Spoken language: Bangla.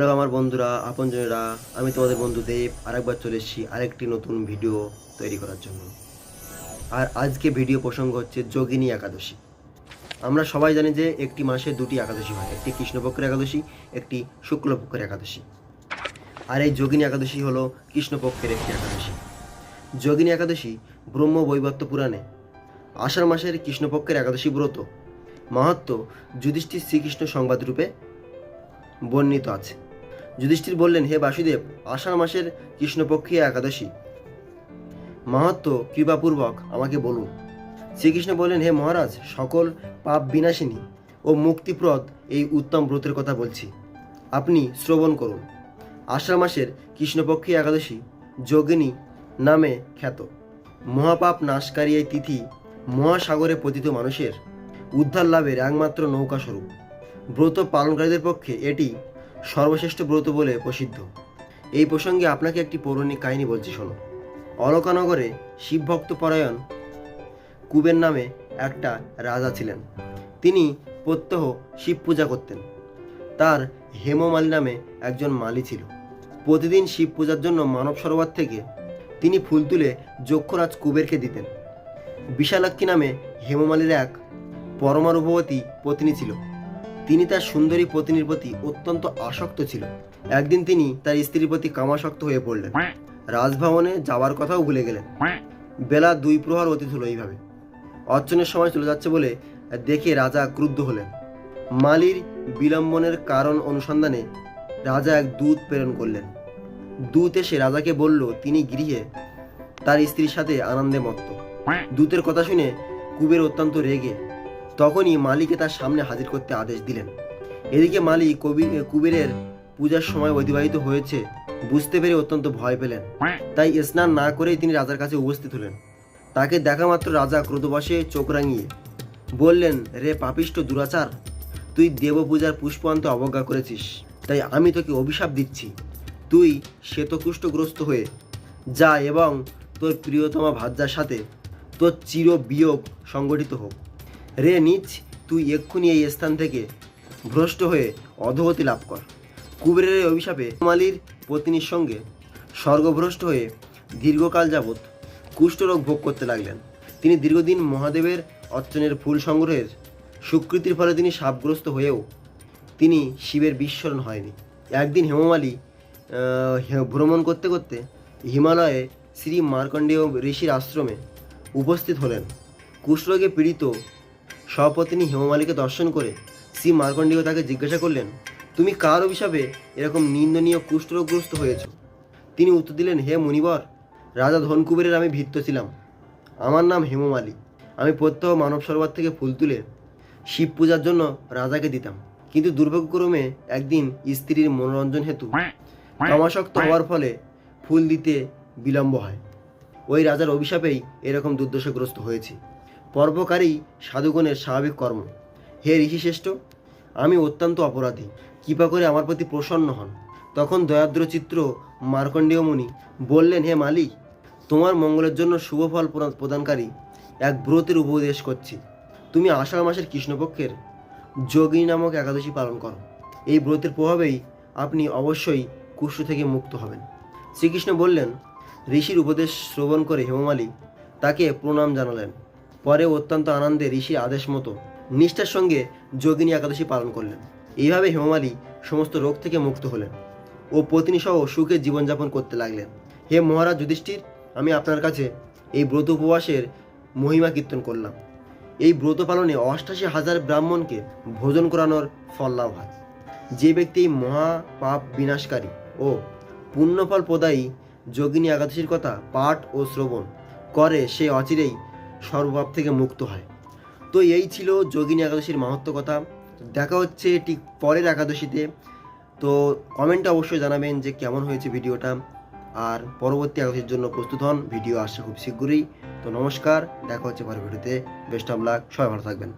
হ্যালো আমার বন্ধুরা, আপনজনেরা, আমি তোমাদের বন্ধু দেব, আরেকবার চলে এসেছি আরেকটি নতুন ভিডিও তৈরি করার জন্য। আর আজকে ভিডিও প্রসঙ্গ হচ্ছে যোগিনী একাদশী। আমরা সবাই জানি যে একটি মাসে দুটি একাদশী হয়, একটি কৃষ্ণপক্ষের একাদশী, একটি শুক্লপক্ষের একাদশী। আর এই যোগিনী একাদশী হলো কৃষ্ণপক্ষের একটি একাদশী। যোগিনী একাদশী ব্রহ্ম বৈবত্য পুরাণে আষাঢ় মাসের কৃষ্ণপক্ষের একাদশী ব্রত। মাহাত্ম যুধিষ্ঠির শ্রীকৃষ্ণ সংবাদ রূপে বর্ণিত আছে। যুধিষ্ঠির বললেন, হে বাসুদেব, আষাঢ় মাসের কৃষ্ণপক্ষীয় একাদশী। মাহাত্ম কৃপাপূর্বক আমাকে বলুন। শ্রীকৃষ্ণ বললেন, হে মহারাজ, সকল পাপ বিনাশিনী ও মুক্তিপ্রদ এই উত্তম ব্রতের কথা বলছি। আপনি শ্রবণ করুন। আষাঢ় মাসের কৃষ্ণপক্ষী একাদশী যোগিনী নামে খ্যাত। মহাপাপ নাশকারী এই তিথি মহাসাগরে পতিত মানুষের উদ্ধার লাভের একমাত্র নৌকা স্বরূপ ব্রত পালনকারীদের পক্ষে এটি সর্বশ্রেষ্ঠ ব্রত বলে প্রসিদ্ধ। এই প্রসঙ্গে আপনাকে একটি পৌরাণিক কাহিনী বলছি, শোনো। অলকানগরে শিবভক্ত পরায়ণ কুবের নামে একটা রাজা ছিলেন। তিনি প্রত্যহ শিব পূজা করতেন। তার হেমমালি নামে একজন মালি ছিল। প্রতিদিন শিব পূজার জন্য মানব সরোবর থেকে তিনি ফুল তুলে যক্ষরাজ কুবেরকে দিতেন। বিশালাক্ষী নামে হেমমালির এক পরমারূপবতী পত্নী ছিল। তিনি তার সুন্দরী পত্নীর প্রতি অত্যন্ত আসক্ত ছিল। একদিন তিনি তার স্ত্রীর প্রতি কামাসক্ত হয়ে পড়লেন। রাজভবনে যাওয়ার কথাও ভুলে গেলেন। বেলা দুই প্রহর অতীত হলো এইভাবে। অর্চনের সময় চলে যাচ্ছে বলে দেখে রাজা ক্রুদ্ধ হলেন। মালির বিলম্বনের কারণ অনুসন্ধানে রাজা এক দূত প্রেরণ করলেন। দূত এসে রাজাকে বলল, তিনি গৃহে। তার স্ত্রীর সাথে আনন্দে মত্ত। দূতের কথা শুনে কুবের অত্যন্ত রেগে তখনই মালিকে তার সামনে হাজির করতে আদেশ দিলেন। এদিকে মালি কবি কুবেরের পূজার সময় অতিবাহিত হয়েছে বুঝতে পেরে অত্যন্ত ভয় পেলেন। তাই স্নান না করেই তিনি রাজার কাছে উপস্থিত হলেন। তাকে দেখা মাত্র রাজা ক্রোধবশে চোখ রাঙিয়ে বললেন, রে পাপিষ্ট দুরাচার, তুই দেবপূজার পুষ্পান্ত অবজ্ঞা করেছিস, তাই আমি তোকে অভিশাপ দিচ্ছি। তুই শ্বেতকুষ্ঠগ্রস্ত হয়ে যা এবং তোর প্রিয়তমা ভাজ্যার সাথে তোর চির বিয়োগ সংগঠিত হোক। রে নিচ, তুই এক্ষুনি এই স্থান থেকে ভ্রষ্ট হয়ে অধগতি লাভ কর। কুবেরের অভিশাপে মালির পত্নীর সঙ্গে স্বর্গভ্রষ্ট হয়ে দীর্ঘকাল যাবৎ কুষ্ঠরোগ ভোগ করতে লাগলেন। তিনি দীর্ঘদিন মহাদেবের অর্চনের ফুল সংগ্রহের স্বীকৃতির ফলে তিনি সাপগ্রস্ত হয়েও তিনি শিবের বিস্মরণ হয়নি। একদিন হেমমালী ভ্রমণ করতে করতে হিমালয়ে শ্রী মার্কণ্ডেয় ঋষির আশ্রমে উপস্থিত হলেন। কুষ্ঠরোগে পীড়িত সপত্নী হেমমালীকে দর্শন করে শ্রী মার্কণ্ডেয় তাকে জিজ্ঞাসা করলেন, তুমি কার অভিশাপে এরকম নিন্দনীয় কুষ্ঠরোগগ্রস্ত হয়েছ? তিনি উত্তর দিলেন, হে মুনিবর, রাজা ধনকুবেরের আমি ভিত্ত ছিলাম। আমার নাম হেমমালী। আমি প্রত্যহ মানব সরোবর থেকে ফুল তুলে শিব পূজার জন্য রাজাকে দিতাম। কিন্তু দুর্ভাগ্যক্রমে একদিন স্ত্রীর মনোরঞ্জন হেতু কামাসক্ত হওয়ার ফলে ফুল দিতে বিলম্ব হয়। ওই রাজার অভিশাপেই এরকম দুর্দশাগ্রস্ত হয়েছি। পর্বকারী সাধুগণের স্বাভাবিক কর্ম। হে ঋষিশ্রেষ্ঠ, আমি অত্যন্ত অপরাধী। কৃপা করে আমার প্রতি প্রসন্ন হন। তখন দয়াদ্র চিত্র মার্কণ্ডেয় মুনি বললেন, হে মালি তোমার মঙ্গলের জন্য শুভ ফল প্রদান- প্রদানকারী এক ব্রতের উপদেশ করছি। তুমি আষাঢ় মাসের কৃষ্ণপক্ষের যোগী নামক একাদশী পালন করো। এই ব্রতের প্রভাবেই আপনি অবশ্যই কুষ্ঠ থেকে মুক্ত হবেন। শ্রীকৃষ্ণ বললেন, ঋষির উপদেশ শ্রবণ করে হেমমালী তাকে প্রণাম জানালেন। পরে অত্যন্ত আনন্দে ঋষির আদেশ মতো নিষ্ঠার সঙ্গে যোগিনী একাদশী পালন করলেন। এইভাবে হেমমালী সমস্ত রোগ থেকে মুক্ত হলেন ও পত্নী সহ সুখে জীবনযাপন করতে লাগলেন। হে মহারাজ যুধিষ্ঠির, আমি আপনার কাছে এই ব্রত উপবাসের মহিমা কীর্তন করলাম। এই ব্রত পালনে অষ্টাশি হাজার ব্রাহ্মণকে ভোজন করানোর ফল লাভ হয়। যে ব্যক্তি মহা পাপ বিনাশকারী ও পুণ্যফল প্রদায়ী যোগিনী একাদশীর কথা পাঠ ও শ্রবণ করে, সে অচিরেই সর্বপাপ থেকে মুক্ত হয়। তো এই ছিল যোগিনী একাদশীর মাহাত্ম কথা। দেখা হচ্ছে ঠিক পরের একাদশীতে। তো কমেন্টে অবশ্যই জানাবেন যে কেমন হয়েছে ভিডিওটা। আর পরবর্তী একাদশীর জন্য প্রস্তুত হন। ভিডিও আসছে খুব শীঘ্রই। তো নমস্কার। দেখা হচ্ছে পরের ভিডিওতে। বেস্ট অফ লাক সবাই ভালো থাকবেন।